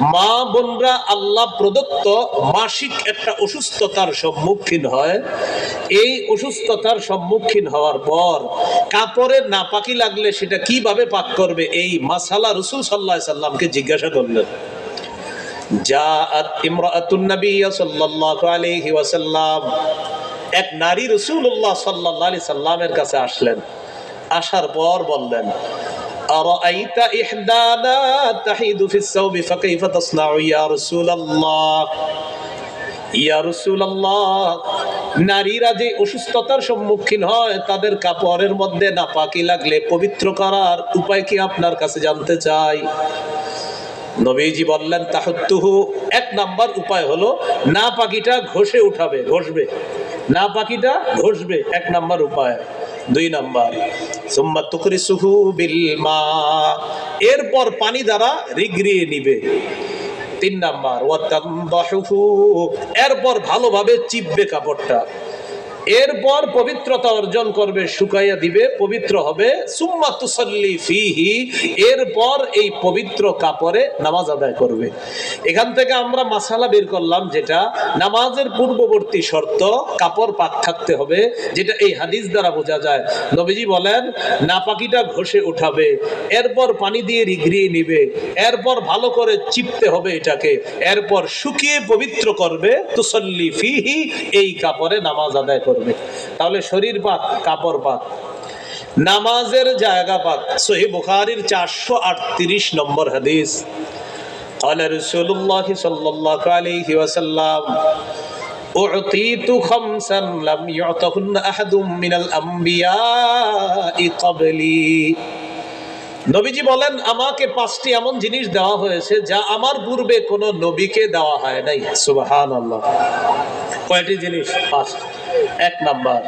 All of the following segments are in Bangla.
মা বোনরা আল্লাহ প্রদত্ত মাসিক একটা অসুস্থতার সম্মুখীন হয়। এই অসুস্থতার সম্মুখীন হওয়ার পর কাপড়ের নাপাকি লাগলে সেটা কীভাবে পাক করবে? এই মাসালা রসুল সাল্লাহ সাল্লামকে জিজ্ঞাসা করলেন। জাআত ইমরাতুন নবী সাল্লাল্লাহু আলাইহি ওয়াসাল্লাম। এক নারী রাসূলুল্লাহ সাল্লাল্লাহু আলাইহি সাল্লামের কাছে আসলেন। আসার পর বললেন, আরাআইতা ইহদানা তাহিদু ফিস সাওবি ফাকাইফা তাসনাউ ইয়া রাসূলুল্লাহ? ইয়া রাসূলুল্লাহ, নারীরা যে অসুস্থতার সম্মুখীন হয়, তাদের কাপড়ের মধ্যে নাপাকি লাগলে পবিত্র করার উপায় কি আপনার কাছে জানতে চাই? নবীজি বললেন, তাহত্তুহু। এক নাম্বার উপায় হলো না পাখিটা ঘষে উঠাবে, ঘষবে। না পাখিটা ঘষবে, এক নাম্বার উপায়। দুই নাম্বার, সুম্মা তুকরিসুহু বিল মা। এরপর পানি দ্বারা রিগড়িয়ে নিবে। তিন নাম্বার ওয়াতানদাহুহু এরপর ভালোভাবে চিপবে কাপড়টা। এরপর পবিত্রতা অর্জন করবে, শুকাইয়া দিবে, পবিত্র হবে। সুম্মা তুসাল্লি ফিহি, এরপর এই পবিত্র কাপড়ে নামাজ আদায় করবে। এখান থেকে আমরা মাসালা বের করলাম যেটা, নামাজের পূর্ববর্তী শর্ত, কাপড় পাক থাকতে হবে, যেটা এই হাদিস দ্বারা বোঝা যায়। নবীজি বলেন, নাপাকিটা ঘষে উঠাবে, এরপর পানি দিয়ে রিগড়িয়ে নিবে, এরপর ভালো করে চিপতে হবে এটাকে, এরপর শুকিয়ে পবিত্র করবে, তুসল্লি ফিহি, এই কাপড়ে নামাজ আদায় করবে। তাহলে শরীর পাক কাপড় পাক নামাজের জায়গা পাক সহি বুখারির চারশো আটত্রিশ নম্বর হাদিস قال رسول الله صلى الله عليه وسلم أعطيت خمسا لم يعطهن أحد من الأنبياء قبلي নবীজি বলেন আমাকে পাঁচটি এমন জিনিস দেওয়া হয়েছে যা আমার পূর্বে কোনো নবীকে দেওয়া হয় নাই সুবাহান আল্লাহ কয়টি জিনিস পাঁচটি এক নাম্বার।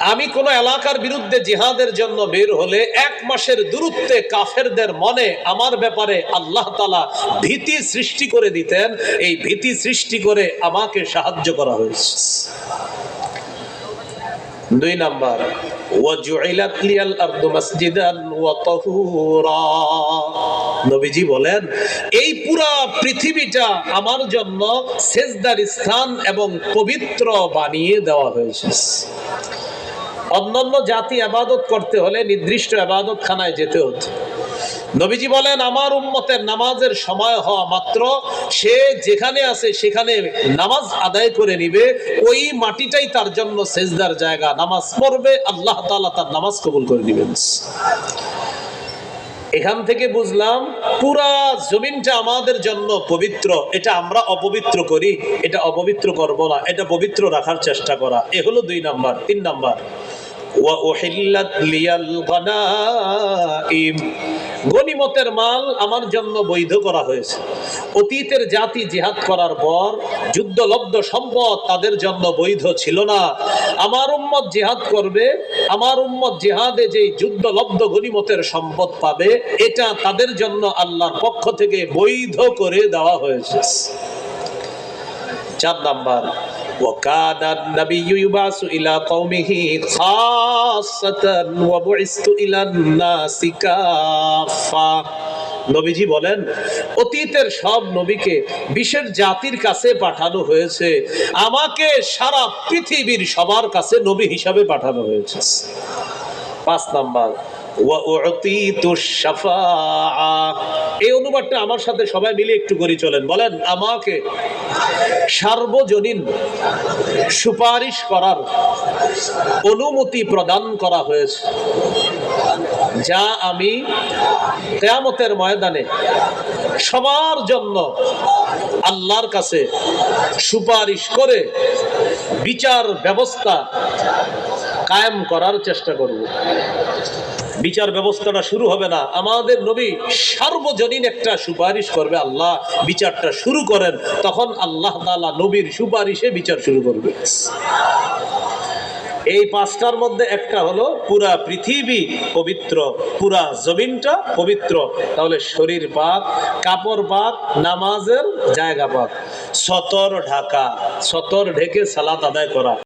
আমি কোন এলাকার বিরুদ্ধে জিহাদের জন্য বের হলে এক মাসের দূরত্বে কাফেরদের মনে আমার ব্যাপারে আল্লাহ তালা ভীতি সৃষ্টি করে দিতেন। এই ভীতি সৃষ্টি করে আমাকে সাহায্য করা হয়েছে। দুই নাম্বার। ওয়াজুইলাত লিয়াল আরদু মাসজিদান ওয়া তাহুরা। নবীজি বলেন, এই পুরা পৃথিবীটা আমার জন্য সেজদার স্থান এবং পবিত্র বানিয়ে দেওয়া হয়েছে। অন্যান্য জাতি আবাদত করতে হলে নির্দিষ্ট আবাদত খানায় যেতে হতো। নবীজি বলেন, আমার উম্মতের নামাজের সময় হওয়া মাত্র, সে যেখানে আছে সেখানে নামাজ আদায় করে নিবে, ওই মাটিটাই তার জন্য সেজদার জায়গা। নামাজ পড়বে, আল্লাহ তাআলা তার নামাজ কবুল করে দিবেন এখান থেকে বুঝলাম পুরা জমিনটা আমাদের জন্য পবিত্র এটা আমরা অপবিত্র করি এটা অপবিত্র করব না এটা পবিত্র রাখার চেষ্টা করা এ হলো দুই নাম্বার তিন নাম্বার وأحلت لي الغنائم গনিমতের মাল আমার জন্য বৈধ করা হয়েছে। অতীতের জাতি জিহাদ করার পর যুদ্ধলব্ধ সম্পদ তাদের জন্য বৈধ ছিল না। আমার উম্মত জিহাদ করবে, আমার উম্মত জিহাদে যে যুদ্ধলব্ধ গনিমতের সম্পদ পাবে, এটা তাদের জন্য আল্লাহর পক্ষ থেকে বৈধ করে দেওয়া হয়েছে। চার নাম্বার وكان النبي يبعث إلى قومه خاصة وبعثت إلى الناس كافة নবীজি বলেন অতীতের সব নবীকে বিশেষ জাতির কাছে পাঠানো হয়েছে আমাকে সারা পৃথিবীর সবার কাছে নবী হিসাবে পাঠানো হয়েছে পাঁচ নাম্বার وأعطيت الشفاعة এই অনুবাদটা আমার সাথে সবাই মিলে একটু করে চলেন বলেন আমাকে সার্বজনীন সুপারিশ করার অনুমতি প্রদান করা হয়েছে। যা আমি কেয়ামতের ময়দানে সবার জন্য আল্লাহর কাছে সুপারিশ করে বিচার ব্যবস্থা কায়েম করার চেষ্টা করব। বিচার ব্যবস্থাটা শুরু হবে না। আমাদের নবী সার্বজনীন একটা সুপারিশ করবে, আল্লাহ বিচারটা শুরু করেন, তখন আল্লাহ তাআলা নবীর সুপারিশে বিচার শুরু করবে। এই পাঁচটার মধ্যে একটা হলো পুরা পৃথিবী পবিত্র, পুরা জমিনটা পবিত্র। তাহলে শরীর পাক, কাপড় পাক, নামাজের জায়গা পাক। সতর ঢাকা, সতর ঢেকে সালাত আদায় করা।